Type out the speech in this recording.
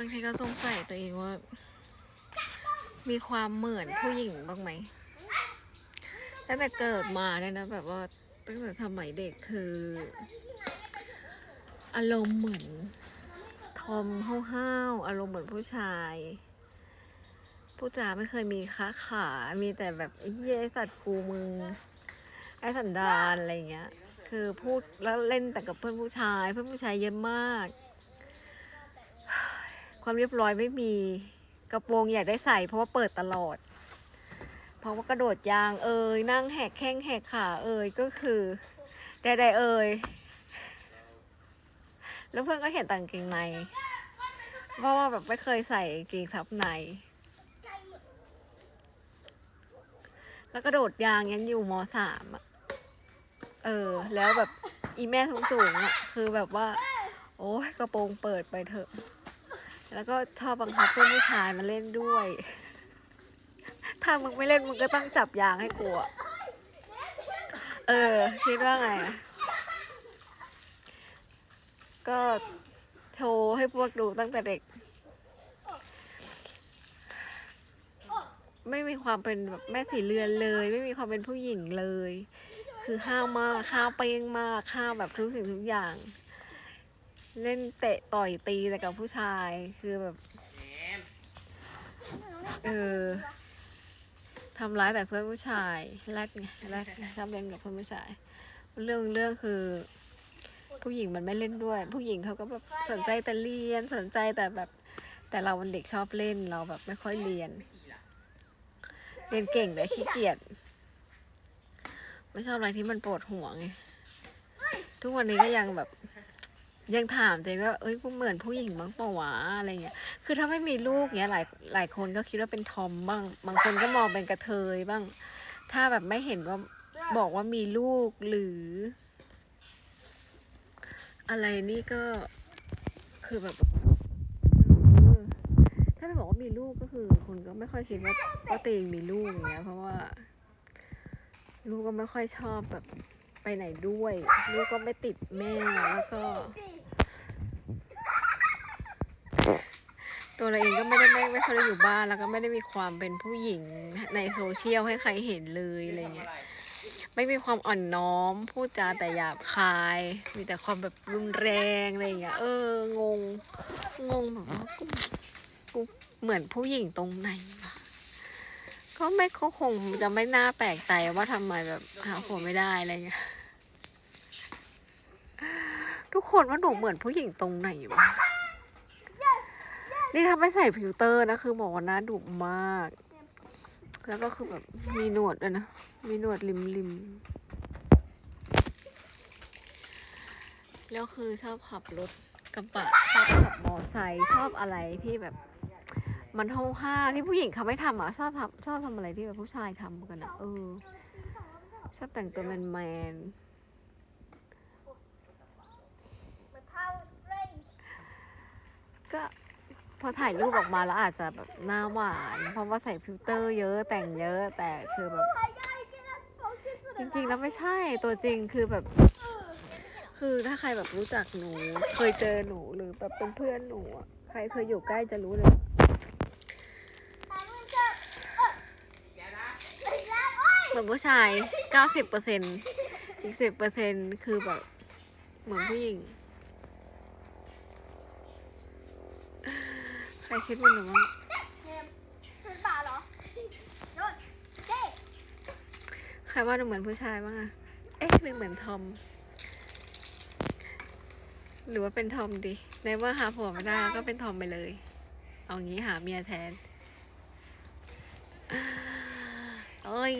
บางทีก็สงสัยตัวเองว่า มีความเหมือนผู้หญิงบ้างไหมตั้งแต่เกิดมาเนี่ยนะแบบว่าตั้งแต่สมัยเด็กคือ อารมณ์เหมือนทอมห้าวๆอารมณ์เหมือนผู้ชายผู้จาไม่เคยมีค้าขา มีแต่แบบไอ้เหี้ยไอ้สัตว์กูมึง ไอ้สันดานอะไรเงี้ย คือพูดแล้วเล่นแต่กับเพื่อนผู้ชาย เพื่อนผู้ชายเยอะมาก ความเรียบร้อยไม่มี กระโปรงอยากได้ใส่เพราะว่าเปิดตลอด เพราะว่ากระโดดยางเอ่ยนั่งแหกแข้งแหกขาเอ่ยก็คือใดๆเอ่ยแล้วเพื่อนก็เห็นต่างเกงในเพราะว่าแบบไม่เคยใส่กางเกงซับในแล้วกระโดดยางยันอยู่มสามอะเออ แล้วแบบอีแม่สูงสูงๆอะคือแบบว่า โอ้ยกระโปรงเปิดไปเถอะ แล้วก็ชอบบังคับเพื่อนผู้ชายมาเล่นด้วย ถ้ามึงไม่เล่นมึงก็ต้องจับยางให้กูอะเออ คิดว่าไง ก็โชว์ให้พวกดูตั้งแต่เด็ก ไม่มีความเป็นแบบแม่สีเรือนเลย ไม่มีความเป็นผู้หญิงเลย คือห้าวมากห้าวเป้งมากห้าวแบบทุกสิ่งทุกอย่าง เล่นเตะต่อยตีแต่กับผู้ชายคือแบบ เออทำร้ายแต่เพื่อนผู้ชายแรดไงแรดไงชอบเล่นกับเพื่อนผู้ชาย เรื่องเรื่องคือ ผู้หญิงมันไม่เล่นด้วย ผู้หญิงเขาก็แบบสนใจแต่เรียนสนใจแต่แบบ แต่เราเป็นเด็กชอบเล่นเราแบบไม่ค่อยเรียน เรียนเก่งแต่ขี้เกียจไม่ชอบอะไรที่มันปวดหัวไงทุกวันนี้ก็ยังแบบ ยังถามตัวเองว่า เอ้ยกูเหมือนผู้หญิงบ้างปล่าวะอะไรเงี้ย คือถ้าไม่มีลูกเนี้ยหลายหลายคนก็คิดว่าเป็นทอมบ้าง บางคนก็มองเป็นกระเทยบ้าง ถ้าแบบไม่เห็นว่าบอกว่ามีลูกหรือ อะไรนี่ก็คือแบบถ้าไม่บอกว่ามีลูกก็คือคนก็ไม่ค่อยคิดว่าว่าตัวเองมีลูกอย่างเงี้ย เพราะว่า ลูกก็ไม่ค่อยชอบแบบ ไปไหนด้วย ลูกก็ไม่ติดแม่แล้วก็ ตัวเราเองก็ไม่ได้ไม่ไม่เคยได้อยู่บ้านแล้วก็ไม่ได้มีความเป็นผู้หญิงในโซเชียลให้ใครเห็นเลยอะไรเงี้ยไม่มีความอ่อนน้อมพูดจาแต่หยาบคาย มีแต่ความแบบรุนแรงอะไรเงี้ยเอองงงงแบบว่ากูกูเหมือนผู้หญิงตรงไหนวะก็ไม่ก็คงจะไม่น่าแปลกใจว่าทำไมแบบหาผัวไม่ได้อะไรเงี้ย คนว่าหนูเหมือนผู้หญิงตรงไหนวะ นี่ถ้าไม่ใส่ฟิลเตอร์นะ คือบอกว่าหน้าดุมาก แล้วก็คือแบบมีหนวดด้วยนะ มีหนวดริมริมแล้วคือชอบขับรถกระบะชอบขับมอไซค์ชอบอะไรที่แบบ มันห้าวห้าที่ผู้หญิงเขาไม่ทำอะชอบทำชอบทำอะไรที่แบบผู้ชายทำกันอะเออชอบแต่งตัวแมนแมนๆก็พ อถ่ายรูปออกมาแล้วอาจจะแบบหน้าหวาน เพราะว่าใส่ฟิลเตอร์เยอะแต่งเยอะแต่คือแบบจริงๆแล้วไม่ใช่ตัวจริงคือแบบ คือถ้าใครแบบรู้จักหนู เคยเจอหนูหรือแบบเป็นเพื่อนหนูใครเคยอยู่ใกล้จะรู้เลยเหมือนผู้ชายเก้าสิบเปอร์เซ็นอีกสิบเปอร์เซ็นคือแบบเหมือนผู้หญิง ใครคิดเหมันหนูบ้าใครว่าหนูเหมือนผู้ชายบ้างอะเอ๊ะหรือเหมือนทอม หรือว่าเป็นทอมดีในเมื่อหาผัวไม่ได้ก็เป็นทอมไปเลย เอางี้หาเมียแทนโอ้ย